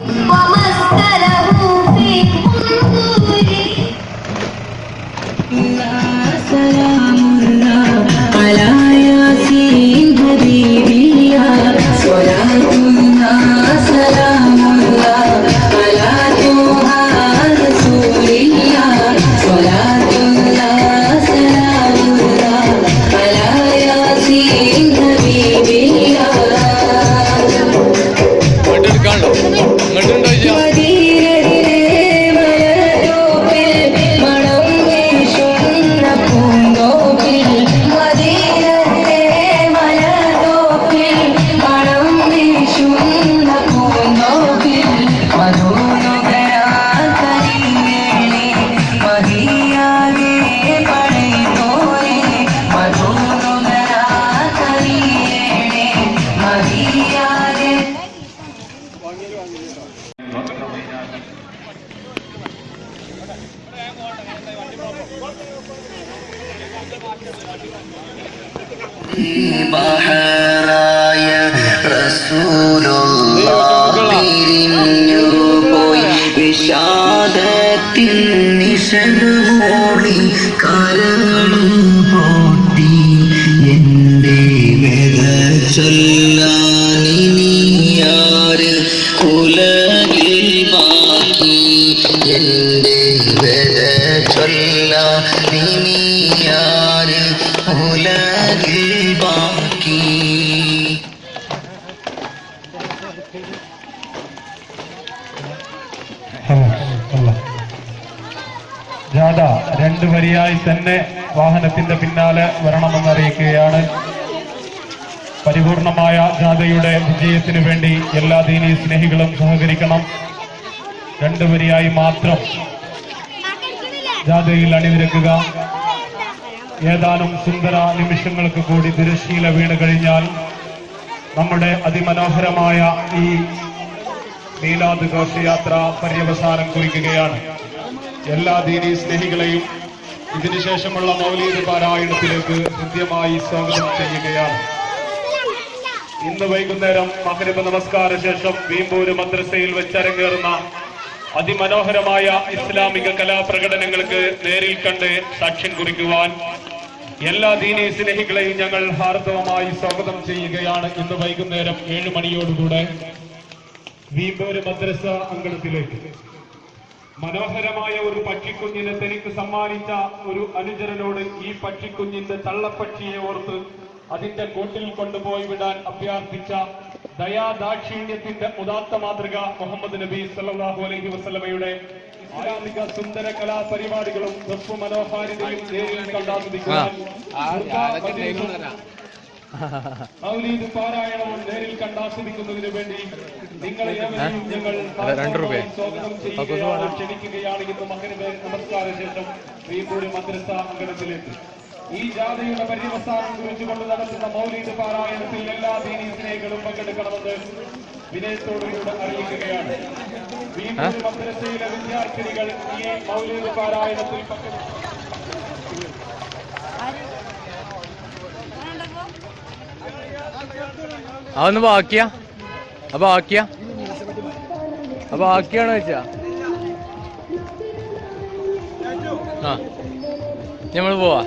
Uma máscara ബഹറായ റസൂലുള്ള പിരിഞ്ഞു പോയി വിഷാദത്തിൻ നിശലൂറി കരളും പൊട്ടി എന്റെ വെത ചൊല്ലാനിനിയാര് ഉലകിൽ ബാക്കി എന്റെ വെത ചൊല്ലാനിനിയാര് ജാഥ രണ്ടു വരിയായി തന്നെ വാഹനത്തിന്റെ പിന്നാലെ വരണമെന്ന് അറിയിക്കുകയാണ്. പരിപൂർണമായ ജാഥയുടെ വിജയത്തിനു വേണ്ടി എല്ലാ ദീനീ സ്നേഹികളും സഹകരിക്കണം. രണ്ടു വരിയായി മാത്രം ജാഥയിൽ അണിനിരക്കുക. ഏതാനും സുന്ദര നിമിഷങ്ങൾക്ക് കൂടി തിരശ്ശീല വീണ് കഴിഞ്ഞാൽ നമ്മുടെ അതിമനോഹരമായ ഈ നീലാദ് ഘോഷയാത്ര പര്യവസാനം കുറിക്കുകയാണ്. എല്ലാ ദീനീ സ്നേഹികളെയും ഇതിനുശേഷമുള്ള മൗലീദ് പാരായണത്തിലേക്ക് ഹൃദ്യമായി സ്വാഗതം ചെയ്യുകയാണ്. ഇന്ന് വൈകുന്നേരം മഹരിബ് നമസ്കാര ശേഷം വീമ്പൂര് മദ്രസയിൽ വെച്ചരങ്ങേറുന്ന അതിമനോഹരമായ ഇസ്ലാമിക കലാപ്രകടനങ്ങൾക്ക് നേരിൽ കണ്ട് സാക്ഷ്യം കുറിക്കുവാൻ എല്ലാ ദീനീ സ്നേഹികളെയും ഞങ്ങൾ ഹാർദവമായി സ്വാഗതം ചെയ്യുകയാണ് ഇന്ന് വൈകുന്നേരം ഏഴ് മണിയോടുകൂടെ വീമ്പൂര് മദ്രസ അങ്കണത്തിലേക്ക്. മനോഹരമായ ഒരു പക്ഷിക്കുഞ്ഞിനെ തനിക്ക് സമ്മാനിച്ച ഒരു അനുചരനോട് ഈ പക്ഷിക്കുഞ്ഞിന്റെ തള്ളപ്പക്ഷിയെ ഓർത്ത് അതിന്റെ കൂട്ടിൽ കൊണ്ടുപോയി വിടാൻ അഭ്യർത്ഥിച്ച ദയാദാക്ഷിണ്യത്തിന്റെ ഉദാത്ത മാതൃക മുഹമ്മദ് നബി സല്ലല്ലാഹു അലൈഹി വസല്ലമയുടെ ആരാധിക സുന്ദര കലാപരിപാടികളും മനോഹാരിതയും നേരിൽ കണ്ടാസ്വദിക്കുവാൻ മൗലീദ് നേരിൽ കണ്ടാസ്വദിക്കുന്നതിന് വേണ്ടി നിങ്ങളെ ഞങ്ങൾ രണ്ട് രൂപയെ? സ്വാഗതം ചെയ്യുകയാണ്. ക്ഷണിക്കുകയാണ് ഇന്ന് മകരവേ നമസ്കാര ശേഷം വീമ്പൂര് മദ്രസ അങ്കണത്തിലേക്ക്. ഈ ജാഥയുടെ പര്യവസാനം കുറിച്ചുകൊണ്ട് നടത്തുന്ന മൗലീദ് പാരായണത്തിൽ എല്ലാ ദീനീ സ്നേഹികളും പങ്കെടുക്കണമെന്ന് വിനയത്തോടുകൂടെ അറിയിക്കുകയാണ്. വീമ്പൂര് മദ്രസയിലെ വിദ്യാർത്ഥിനികൾ ഈ മൗലീദ് പാരായണത്തിൽ പങ്കെടുക്കും. അതൊന്ന് ബാക്കിയാ അപ്പൊ ബാക്കിയാ അപ്പൊ ബാക്കിയാണോ വെച്ചാ ആ. നമ്മൾ പോവാ.